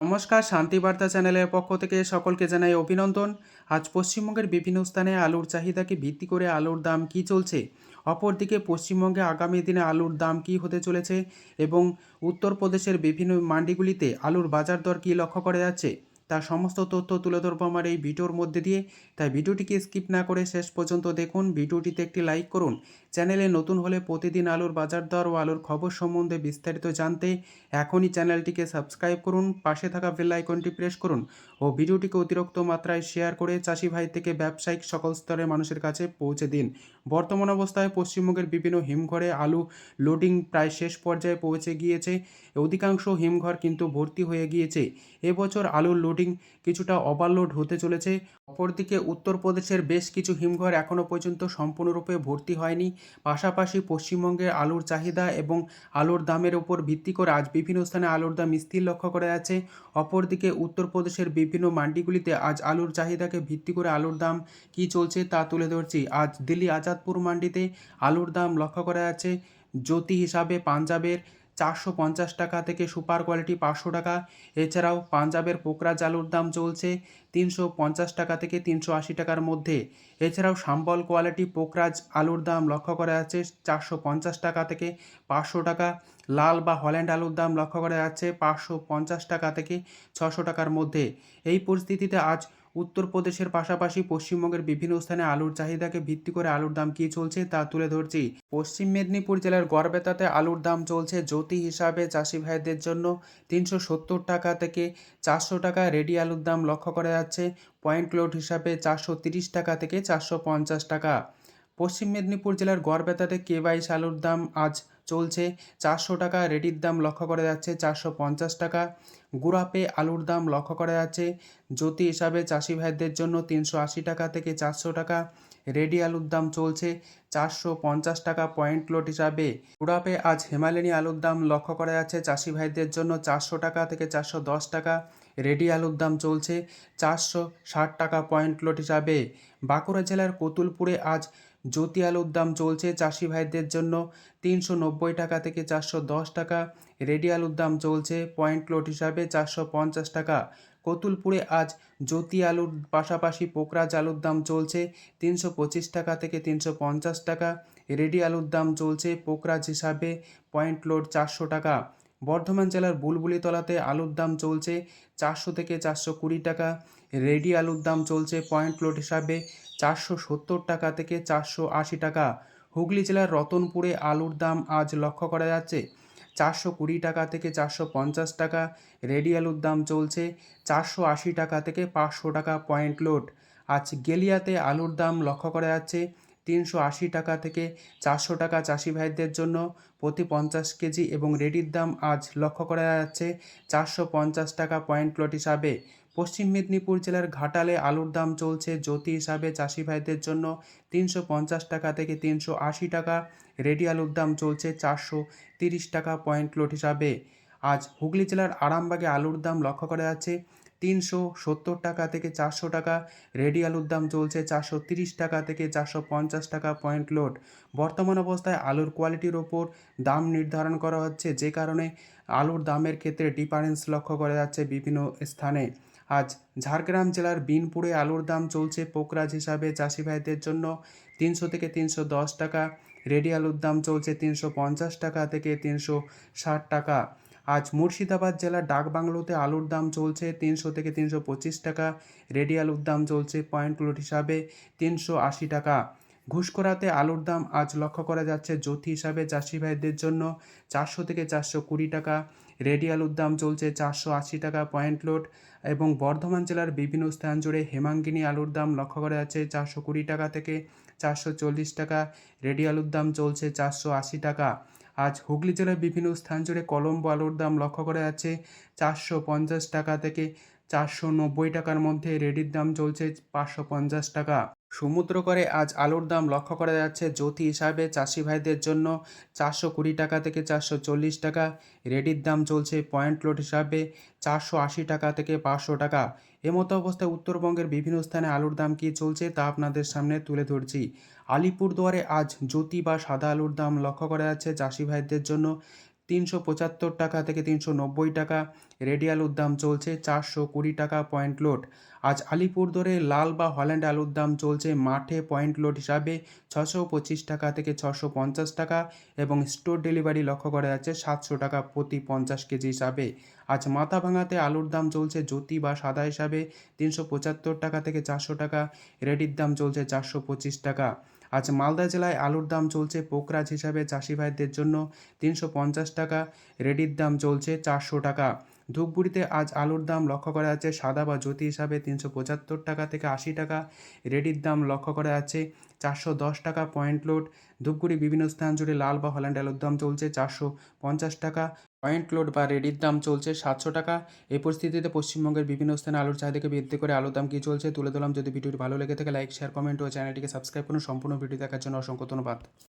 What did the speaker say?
নমস্কার শান্তিবার্তা চ্যানেলের পক্ষ থেকে সকলকে জানাই অভিনন্দন। আজ পশ্চিমবঙ্গের বিভিন্ন স্থানে আলুর চাহিদাকে ভিত্তি করে আলুর দাম কি চলছে? অপরদিকে পশ্চিমবঙ্গে আগামী দিনে আলুর দাম কি হতে চলেছে? এবং উত্তরপ্রদেশের বিভিন্ন মান্ডিগুলিতে আলুর বাজার দর কী লক্ষ্য করা যাচ্ছে? তার সমস্ত তথ্য তুলে ধরবো আমার এই ভিডিওর মধ্যে দিয়ে। তাই ভিডিওটিকে স্কিপ না করে শেষ পর্যন্ত দেখুন, ভিডিওটিতে একটি লাইক করুন। চ্যানেলে নতুন হলে প্রতিদিন আলুর বাজার দর ও আলুর খবর সম্বন্ধে বিস্তারিত জানতে এখনই চ্যানেলটিকে সাবস্ক্রাইব করুন, পাশে থাকা বেল আইকনটি প্রেস করুন ও ভিডিওটিকে অতিরিক্ত মাত্রায় শেয়ার করে চাষি ভাই থেকে ব্যবসায়িক সকল স্তরের মানুষের কাছে পৌঁছে দিন। বর্তমান অবস্থায় পশ্চিমবঙ্গের বিভিন্ন হিমঘরে আলু লোডিং প্রায় শেষ পর্যায়ে পৌঁছে গিয়েছে। অধিকাংশ হিমঘর কিন্তু ভর্তি হয়ে গিয়েছে। এবছর আলুর লোডিং কিছুটা ওভারলোড হতে চলেছে। অপরদিকে উত্তরপ্রদেশের বেশ কিছু হিমঘর এখনও পর্যন্ত সম্পূর্ণরূপে ভর্তি হয়নি। পাশাপাশি পশ্চিমবঙ্গের আলুর চাহিদা এবং আলুর দামের উপর ভিত্তি করে আজ বিভিন্ন স্থানে আলুর দাম স্থির লক্ষ্য করা যাচ্ছে। অপরদিকে উত্তরপ্রদেশের বিভিন্ন মান্ডিগুলিতে আজ আলুর চাহিদাকে ভিত্তি করে আলুর দাম কী চলছে তা তুলে ধরছি। আজ দিল্লি আজাদপুর মান্ডিতে আলুর দাম লক্ষ্য করা যাচ্ছে। জ্যোতি হিসাবে পাঞ্জাবের চারশো পঞ্চাশ টাকা থেকে সুপার কোয়ালিটি পাঁচশো টাকা। এছাড়াও পাঞ্জাবের পোকরাজ আলুর দাম চলছে তিনশো পঞ্চাশ টাকা থেকে তিনশো আশি টাকার মধ্যে। এছাড়াও সাম্বল কোয়ালিটি পোকরাজ আলুর দাম লক্ষ্য করা যাচ্ছে চারশো পঞ্চাশ টাকা থেকে পাঁচশো টাকা। লাল বা হল্যান্ড আলুর দাম লক্ষ্য করা যাচ্ছে পাঁচশো পঞ্চাশ টাকা থেকে ছশো টাকার মধ্যে। এই পরিস্থিতিতে আজ উত্তরপ্রদেশের পাশাপাশি পশ্চিমবঙ্গের বিভিন্ন স্থানে আলুর চাহিদাকে ভিত্তি করে আলুর দাম কী চলছে তা তুলে ধরছি। পশ্চিম মেদিনীপুর জেলার গড়বেতাতে আলুর দাম চলছে জ্যোতি হিসাবে চাষি ভাইদের জন্য তিনশো সত্তর টাকা থেকে চারশো টাকা রেডি আলুর দাম লক্ষ্য করা যাচ্ছে। পয়েন্ট লোড হিসাবে চারশো তিরিশ টাকা থেকে চারশো পঞ্চাশ টাকা। পশ্চিম মেদিনীপুর জেলার গড়বেতাতে কেবাইশ আলুর দাম আজ চলছে চারশো টাকা, রেডির দাম লক্ষ্য করা যাচ্ছে চারশো পঞ্চাশ টাকা। গুড়াপে আলুর দাম লক্ষ্য করা যাচ্ছে। জ্যোতি হিসাবে চাষি ভাইদের জন্য তিনশো আশি টাকা থেকে চারশো টাকা। রেডি আলুর দাম চলছে চারশো পঞ্চাশ টাকা পয়েন্ট লোড হিসাবে। গুড়াপে আজ হিমালয়ানি আলুর দাম লক্ষ্য করা যাচ্ছে চাষি ভাইদের জন্য চারশো টাকা থেকে চারশো দশ টাকা। রেডি আলুর দাম চলছে চারশো ষাট টাকা পয়েন্ট লোড হিসাবে। বাঁকুড়া জেলার কতুলপুরে আজ জ্যোতি আলুর দাম চলছে চাষি ভাইদের জন্য তিনশো নব্বই টাকা থেকে চারশো দশ টাকা। রেডি আলুর দাম চলছে পয়েন্ট লোড হিসাবে চারশো পঞ্চাশ টাকা। কতুলপুরে আজ জ্যোতি আলুর পাশাপাশি পোকরাজ আলুর দাম চলছে তিনশো পঁচিশ টাকা থেকে তিনশো পঞ্চাশ টাকা। রেডি আলুর দাম চলছে পোকরাজ হিসাবে পয়েন্ট লোড চারশো টাকা। বর্ধমান জেলার বুলবুলিতলাতে আলুর দাম চলছে চারশো থেকে চারশো কুড়ি টাকা। রেডি আলুর দাম চলছে পয়েন্ট লোড হিসাবে চারশো সত্তর টাকা থেকে চারশো আশি টাকা। হুগলি জেলার রতনপুরে আলুর দাম আজ লক্ষ্য করা যাচ্ছে। চারশো কুড়ি টাকা থেকে চারশো পঞ্চাশ টাকা। রেডি আলুর দাম চলছে চারশো আশি টাকা থেকে পাঁচশো টাকা পয়েন্ট লোড। আজ গেলিয়াতে আলুর দাম লক্ষ্য করা যাচ্ছে তিনশো আশি টাকা থেকে চারশো টাকা চাষি ভাইদের জন্য। প্রতি পঞ্চাশ কেজি এবং রেডির দাম আজ লক্ষ্য করা যাচ্ছে চারশো পঞ্চাশ টাকা পয়েন্ট লোড হিসাবে। পশ্চিম মেদিনীপুর জেলার ঘাটালে আলুর দাম চলছে। জ্যোতি হিসাবে চাষি ভাইদের জন্য তিনশো পঞ্চাশ টাকা থেকে তিনশো আশি টাকা। রেডি আলুর দাম চলছে চারশো তিরিশ টাকা পয়েন্ট লোড হিসাবে। আজ হুগলি জেলার আরামবাগে আলুর দাম লক্ষ্য করা যাচ্ছে। তিনশো সত্তর টাকা থেকে চারশো টাকা। রেডি আলুর দাম চলছে চারশো তিরিশ টাকা থেকে চারশো পঞ্চাশ টাকা পয়েন্ট লোড। বর্তমান অবস্থায় আলুর কোয়ালিটির ওপর দাম নির্ধারণ করা হচ্ছে। যে কারণে আলুর দামের ক্ষেত্রে ডিফারেন্স লক্ষ্য করা যাচ্ছে বিভিন্ন স্থানে। আজ ঝাড়গ্রাম জেলার বিনপুরে আলুর দাম চলছে পোকরাজ হিসাবে। চাষি ভাইদের জন্য তিনশো থেকে তিনশো দশ টাকা, রেডি আলুর দাম চলছে তিনশো পঞ্চাশ টাকা থেকে তিনশো ষাট টাকা। আজ মুর্শিদাবাদ জেলার ডাকবাংলোতে আলুর দাম চলছে তিনশো থেকে তিনশো পঁচিশ টাকা, রেডি আলুর দাম চলছে পয়েন্ট লোড হিসাবে তিনশো আশি টাকা। ঘুষকরাতে আলুর দাম আজ লক্ষ্য করা যাচ্ছে। জ্যোতি হিসাবে চাষি ভাইদের জন্য চারশো থেকে চারশো কুড়ি টাকা, রেডি আলুর দাম চলছে চারশো আশি টাকা পয়েন্ট লোড এবং বর্ধমান জেলার বিভিন্ন স্থান জুড়ে হেমাঙ্গিনী আলুর দাম লক্ষ্য করা যাচ্ছে চারশো কুড়ি টাকা থেকে চারশো চল্লিশ টাকা, রেডি আলুর দাম চলছে চারশো আশি টাকা। আজ হুগলি জেলার বিভিন্ন স্থান জুড়ে কলম্বো আলুর দাম লক্ষ্য করা যাচ্ছে চারশো পঞ্চাশ টাকা থেকে চারশো নব্বই টাকার মধ্যে রেডির দাম চলছে পাঁচশো পঞ্চাশ টাকা। সমুদ্র করে আজ আলুর দাম লক্ষ্য করা যাচ্ছে। জ্যোতি হিসাবে চাষি ভাইদের জন্য চারশো কুড়ি টাকা থেকে চারশো চল্লিশ টাকা। রেডির দাম চলছে পয়েন্ট লোড হিসাবে চারশো আশি টাকা থেকে পাঁচশো টাকা। এমতো অবস্থায় উত্তরবঙ্গের বিভিন্ন স্থানে আলুর দাম কী চলছে তা আপনাদের সামনে তুলে ধরছি। আলিপুরদুয়ারে আজ জ্যোতি বা সাদা আলুর দাম লক্ষ্য করা যাচ্ছে চাষি ভাইদের জন্য। তিনশো পঁচাত্তর টাকা থেকে তিনশো নব্বই টাকা। রেডি আলুর দাম চলছে চারশো কুড়ি টাকা পয়েন্ট লোড। আজ আলিপুরদুয়ারে লাল বা হল্যান্ড আলুর দাম চলছে মাঠে পয়েন্ট লোড হিসাবে ছশো পঁচিশ টাকা থেকে ছশো পঞ্চাশ টাকা এবং স্টোর ডেলিভারি লক্ষ্য করা যাচ্ছে সাতশো টাকা প্রতি পঞ্চাশ কেজি হিসাবে। আজ মাথা ভাঙাতে আলুর দাম চলছে জ্যোতি বা সাদা হিসাবে তিনশো পঁচাত্তর টাকা থেকে চারশো টাকা। রেডির দাম চলছে চারশো পঁচিশ টাকা। আজ মালদা জেলায় আলুর দাম চলছে পোকরাজ হিসাবে চাষি ভাইদের জন্য তিনশো পঞ্চাশ টাকা, রেডির দাম চলছে চারশো টাকা। ধূপগুড়িতে আজ আলুর দাম লক্ষ্য করা যাচ্ছে সাদা বা জ্যোতি হিসাবে তিনশো পঁচাত্তর টাকা থেকে আশি টাকা, রেডির দাম লক্ষ্য করা যাচ্ছে চারশো দশ টাকা পয়েন্ট লোড। ধূপগুড়ি বিভিন্ন স্থান জুড়ে লাল বা হল্যান্ড আলুর দাম চলছে চারশো পঞ্চাশ টাকা পয়েন্ট লোড বা রেডির দাম চলছে সাতশো টাকা। এই পরিস্থিতিতে পশ্চিমবঙ্গের বিভিন্ন স্থানে আলুর চাহিদাকে বৃদ্ধি করে আলুর দাম কী চলছে তুলে ধরলাম। যদি ভিডিওটি ভালো লেগে থাকে, লাইক শেয়ার কমেন্ট ও চ্যানেলটিকে সাবস্ক্রাইব করুন। সম্পূর্ণ ভিডিও দেখার জন্য অসংখ্য ধন্যবাদ।